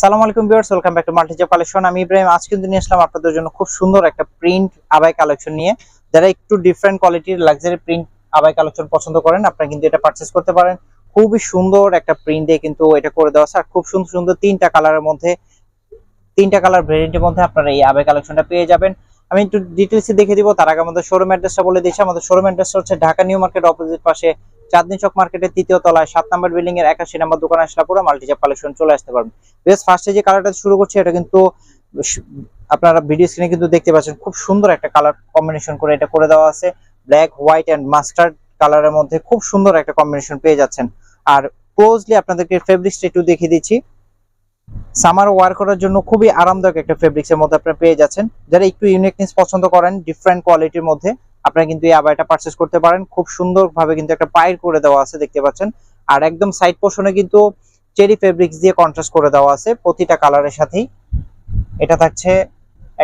আসসালামু আলাইকুম viewers, welcome back to মাল্টিজা কালেকশন। আমি ইব্রাহিম আজ কিন্তু নিয়ে আসলাম আপনাদের জন্য খুব সুন্দর একটা প্রিন্ট আবাই কালেকশন নিয়ে। যারা একটু ডিফারেন্ট কোয়ালিটির লাক্সারি প্রিন্ট আবাই কালেকশন পছন্দ করেন, আপনারা কিন্তু এটা পারচেজ করতে পারেন। খুবই সুন্দর একটা প্রিন্ট দিয়ে কিন্তু এটা করে দেওয়া আছে। আর খুব সুন্দর সুন্দর তিনটা কালারের মধ্যে, তিনটা কালার ভেরিয়েন্টের মধ্যে আপনারা এই আবাই কালেকশনটা পেয়ে যাবেন। আমি একটু ডিটেলসে দেখে দিব, তার আগে আমাদের শোরুম অ্যাড্রেসটা বলে দিচ্ছি। আমাদের শোরুম অ্যাড্রেসটা হচ্ছে ঢাকা নিউ মার্কেট অপোজিট পাশে চাঁদনি চক মার্কেটের তৃতীয় তলায় সাত নাম্বার বিল্ডিং এর একাশি নাম্বার দোকান আসলে পুরো মাল্টিজাপ কালেকশন চলে আসতে পারবেন বেশ ফার্স্টে যে কালারটা শুরু করছে, এটা কিন্তু আপনারা ভিডিও স্ক্রিনে কিন্তু দেখতে পাচ্ছেন, খুব সুন্দর একটা কালার কম্বিনেশন করে এটা করে দেওয়া আছে। ব্ল্যাক হোয়াইট এন্ড মাস্টার্ড কালারের মধ্যে খুব সুন্দর একটা কম্বিনেশন পেয়ে যাচ্ছেন। আর ক্লোজলি আপনাদেরকে ফেব্রিক্সটা একটু দেখিয়ে দিচ্ছি। সামার ওয়ার করার জন্য খুবই আরামদায়ক একটা ফেব্রিক্সের মধ্যে আপনারা পেয়ে যাচ্ছেন। যারা একটু ইউনিকনেস পছন্দ করেন ডিফারেন্ট কোয়ালিটির মধ্যে আপনারা কিন্তু এই আবাইটা পারচেস করতে পারেন। খুব সুন্দরভাবে কিন্তু একটা পাইর করে দেওয়া আছে, দেখতে পাচ্ছেন। আর একদম সাইড পোর্শনে কিন্তু চেরি ফেব্রিক্স দিয়ে কন্ট্রাস্ট করে দেওয়া আছে প্রতিটা কালারের সাথেই। এটা থাকছে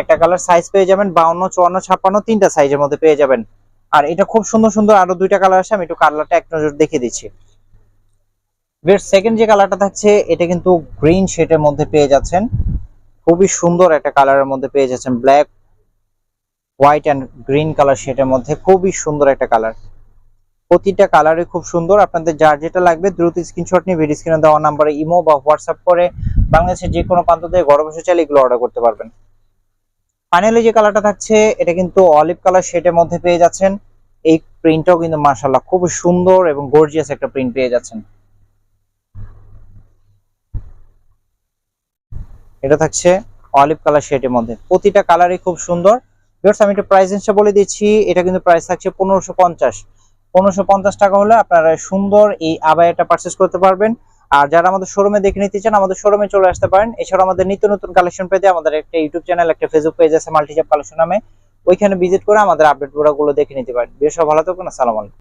একটা কালার সাইজ পেয়ে যাবেন, বাউন্ন, চুয়ান্ন, ছাপ্পান্ন, তিনটা সাইজের মধ্যে পেয়ে যাবেন। আর এটা খুব সুন্দর সুন্দর আরও দুইটা কালার আছে আমি একটু কালারটা এক নজর দেখিয়ে দিচ্ছি। বেশ সেকেন্ড যে কালারটা থাকছে, এটা কিন্তু গ্রিন শেডের মধ্যে পেয়ে যাচ্ছেন। খুবই সুন্দর একটা কালারের মধ্যে পেয়ে যাচ্ছেন black white and green colour শেডের মধ্যে খুবই সুন্দর একটা কালার প্রতিটা কালারই খুব সুন্দর। আপনাদের যার যেটা লাগবে দ্রুত স্ক্রিনশট নিয়ে ভিডিও স্ক্রিনে দেওয়া নাম্বারে ইমো বা হোয়াটসঅ্যাপ করে বাংলাদেশের যে কোনো প্রান্ত থেকে ঘরে বসে চাইলে এগুলো অর্ডার করতে পারবেন। ফাইনালি যে কালারটা থাকছে, এটা কিন্তু অলিভ কালার শেডের মধ্যে পেয়ে যাচ্ছেন। এই প্রিন্টটাও কিন্তু মার্শাল্লাহ খুব সুন্দর এবং গর্জিয়াস একটা প্রিন্ট পেয়ে যাচ্ছেন। এটা থাকছে অলিভ কালার শেডের মধ্যে। প্রতিটা কালারই খুব সুন্দর। ভিউয়ার্স আমি একটা প্রাইস রেঞ্জটা বলে দিচ্ছি। এটা কিন্তু প্রাইস থাকছে পনেরোশো পঞ্চাশ। পনেরোশো পঞ্চাশ টাকা হলে আপনারা সুন্দর এই আবায়াটা পারচেস করতে পারবেন। আর যারা আমাদের শোরুমে দেখে নিতে চান, আমাদের শোরুমে চলে আসতে পারেন। এছাড়া আমাদের নিত্য নতুন কালেকশন পেতে আমাদের একটা ইউটিউব চ্যানেল একটা ফেসবুক পেজ আছে মাল্টিজাপ কালেকশন নামে। ওইখানে ভিজিট করে আমাদের আপডেটগুলো দেখে নিতে পারেন। বেশ ভালো থাকুন, আসসালামু আলাইকুম।